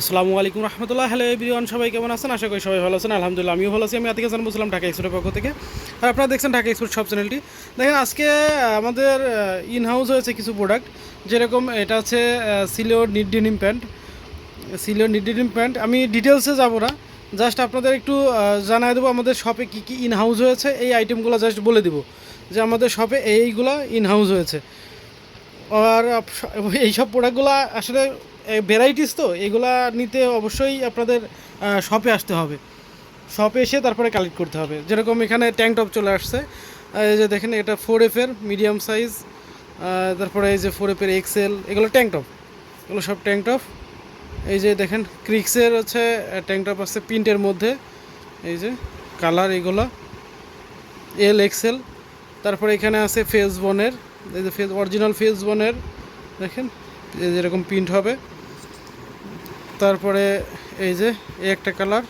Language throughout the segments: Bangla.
আসসালামু আলাইকুম রহমতুল্লাহ। হ্যালো এভরিওয়ান, সবাই কেমন আছেন? আশা করি সবাই ভালো আছেন। আলহামদুলিল্লাহ, আমিও ভালো আছি। আমি আতিক হাসান, বলছিলাম ঢাকা এক্সপোর্টের পক্ষ থেকে। আর আপনারা দেখছেন ঢাকা এক্সপোর্ট সব চ্যানেলটি দেখেন, আজকে আমাদের ইন হাউস হয়েছে কিছু প্রোডাক্ট যেরকম এটা হচ্ছে সিলিওর নিড ডিনিম প্যান্ট সিলিওর নিড ডিনিম প্যান্ট আমি ডিটেলসে যাব না। জাস্ট আপনাদের একটু জানাই দেবো আমাদের শপে কী কী ইন হাউস হয়েছে। এই আইটেমগুলো জাস্ট বলে দিব যে আমাদের শপে এইগুলো ইন হাউস হয়েছে। আর এইসব প্রোডাক্টগুলো আসলে ভ্যারাইটিস তো, এগুলা নিতে অবশ্যই আপনাদের শপে আসতে হবে। শপে এসে তারপরে কালেক্ট করতে হবে। যেরকম এখানে ট্যাঙ্ক টপ চলে আসছে এই যে দেখেন এটা ফোর এফের মিডিয়াম সাইজ তারপরে এই যে ফোর এফের এক্সেল এগুলো ট্যাঙ্ক টপ এগুলো সব ট্যাঙ্ক টপ এই যে দেখেন ক্রিক্সের হচ্ছে ট্যাঙ্ক টপ আছে প্রিন্টের মধ্যে। এই যে কালার এগুলো এল এক্সেল তারপরে এখানে আছে ফেস বনের এই যে ফেস অরিজিনাল ফেস ওয়ানের দেখেন, এই যে এরকম প্রিন্ট হবে। তারপরে এই যে, এই একটা কালার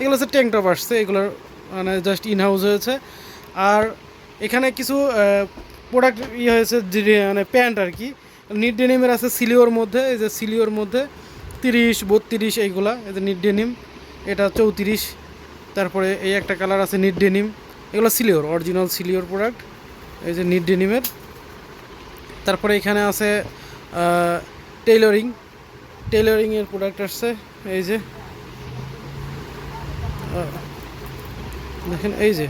এগুলো হচ্ছে ট্যাঙ্ক টপ আসছে এগুলোর মানে জাস্ট ইন হাউস হয়েছে। আর এখানে কিছু প্রোডাক্ট ইয়ে হয়েছে মানে প্যান্ট আর কি। নিট ডেনিমের আছে সিলিওর মধ্যে, এই যে সিলিওর মধ্যে তিরিশ, বত্রিশ, এইগুলা, এই যে নিট ডেনিম এটা চৌত্রিশ। তারপরে এই একটা কালার আছে নিট ডেনিম এগুলো সিলিওর অরিজিনাল সিলিওর প্রোডাক্ট এই যে নিট ডেনিমের তারপরে এখানে আছে টেইলরিং টেইলরিংয়ের প্রোডাক্ট আসছে, এই যে। দেখেন, এই যে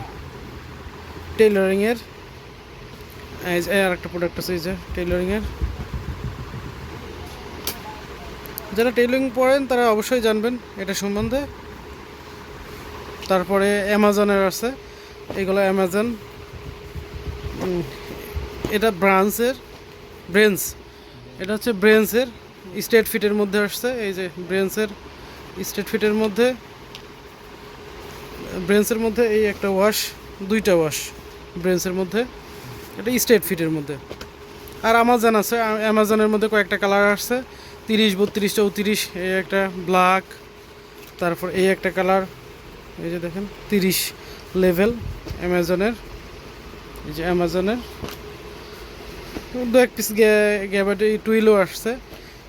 টেইলরিংয়ের এই যে আর একটা প্রোডাক্ট আছে, এই যে টেইলরিংয়ের যারা টেইলরিং পড়েন, তারা অবশ্যই জানবেন এটা সম্বন্ধে। তারপরে অ্যামাজনের আছে, এগুলো অ্যামাজন। এটা ব্রাঞ্চের। ব্রেন্স এটা হচ্ছে ব্রেন্সের স্টেট ফিটের মধ্যে আসছে, এই যে ব্রেন্সের স্টেট ফিটের মধ্যে ব্রেন্সের মধ্যে এই একটা ওয়াশ, দুইটা ওয়াশ ব্রেন্সের মধ্যে, এটা স্টেট ফিটের মধ্যে। আর আমাজন আছে অ্যামাজনের মধ্যে কয়েকটা কালার আসছে, তিরিশ, বত্রিশ, চৌত্রিশ, এই একটা ব্ল্যাক, তারপর এই একটা কালার, এই যে দেখেন, তিরিশ লেভেল অ্যামাজনের এই যে অ্যামাজনের দু এক পিস গ্যাবাটি টুইলও আসছে।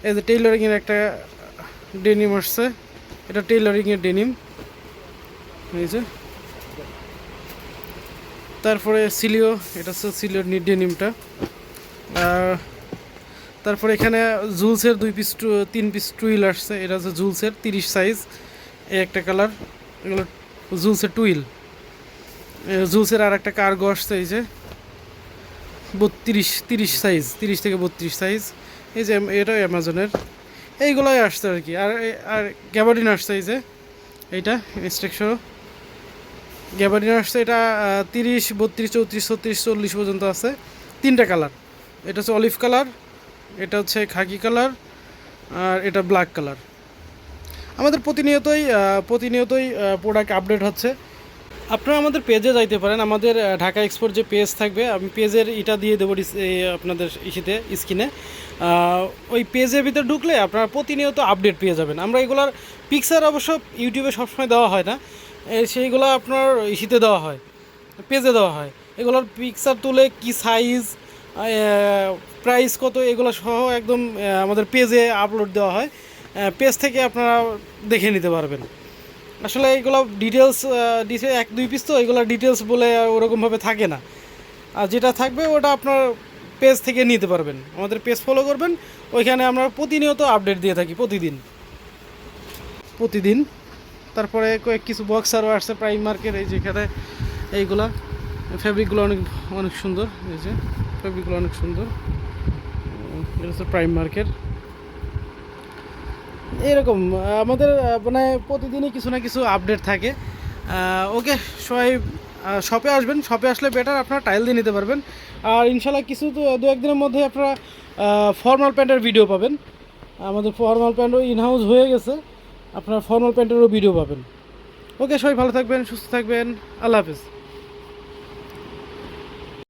এই যে টেইলরিংয়ের একটা ডেনিম আসছে। এটা টেইলরিংয়ের ডেনিম এই যে। তারপরে সিলিও এটা হচ্ছে সিলিওর ডেনিমটা আর তারপরে এখানে জুলসের দুই পিস টু- তিন পিস টুইল আসছে। এটা হচ্ছে জুলসের তিরিশ সাইজ এই একটা কালার এগুলো জুলসের টুইল জুলসের আর একটা কার্গো আসছে এই যে। বত্রিশ, তিরিশ সাইজ তিরিশ থেকে বত্রিশ সাইজ এই যে এটাও অ্যামাজনের এইগুলোই আসছে আর কি। আর আর গ্যাবার্ডিন আসছে এই যে। এইটা ইনস্ট্রাকশো গ্যাবার্ডিন আসছে, এটা তিরিশ, বত্রিশ, চৌত্রিশ, ছত্রিশ, চল্লিশ পর্যন্ত আছে। তিনটা কালার এটা হচ্ছে অলিভ কালার এটা হচ্ছে খাকি কালার আর এটা ব্ল্যাক কালার আমাদের প্রতিনিয়তই প্রতিনিয়তই প্রোডাক্ট আপডেট হচ্ছে। আপনারা আমাদের পেজে যাইতে পারেন। আমাদের ঢাকা এক্সপোর্ট যে পেজ থাকবে, আমি পেজের এটা দিয়ে দেবো আপনাদের ইসিতে, স্ক্রিনে। ওই পেজের ভিতরে ঢুকলে আপনারা প্রতিনিয়ত আপডেট পেয়ে যাবেন। আমরা এগুলার পিকচার অবশ্য ইউটিউবে সবসময় দেওয়া হয় না। সেইগুলো আপনার ইসিতে দেওয়া হয় পেজে দেওয়া হয়। এগুলোর পিকচার তুলে কি সাইজ প্রাইস কত, এগুলো সহ একদম আমাদের পেজে আপলোড দেওয়া হয়। পেজ থেকে আপনারা দেখে নিতে পারবেন। আসলে এইগুলো ডিটেলস ডিটেল এক দুই পিস তো, এগুলো ডিটেলস বলে ওরকমভাবে থাকে না। আর যেটা থাকবে ওটা আপনার পেজ থেকে নিতে পারবেন। আমাদের পেজ ফলো করবেন, ওইখানে আমরা প্রতিনিয়ত আপডেট দিয়ে থাকি প্রতিদিন। প্রতিদিন। তারপরে কয়েক কিছু বক্স আরও আসছে প্রাইম মার্কেট এই যেখানে এইগুলা। ফ্যাব্রিকগুলো অনেক অনেক সুন্দর, এই যে। ফ্যাব্রিকগুলো অনেক সুন্দর। হচ্ছে প্রাইম মার্কেট এরকম, আমাদের মানে প্রতিদিনই কিছু না কিছু আপডেট থাকে। ওকে সবাই শপে আসবেন শপে আসলে বেটার আপনারা টাইল দিয়ে নিতে পারবেন। আর ইনশাল্লাহ কিছু তো দু একদিনের মধ্যে আপনারা ফর্মাল প্যান্টের ভিডিও পাবেন। আমাদের ফর্মাল প্যান্টও ইনহাউস হয়ে গেছে, আপনারা ফর্মাল প্যান্টেরও ভিডিও পাবেন। ওকে সবাই ভালো থাকবেন, সুস্থ থাকবেন, আল্লাহ হাফিজ।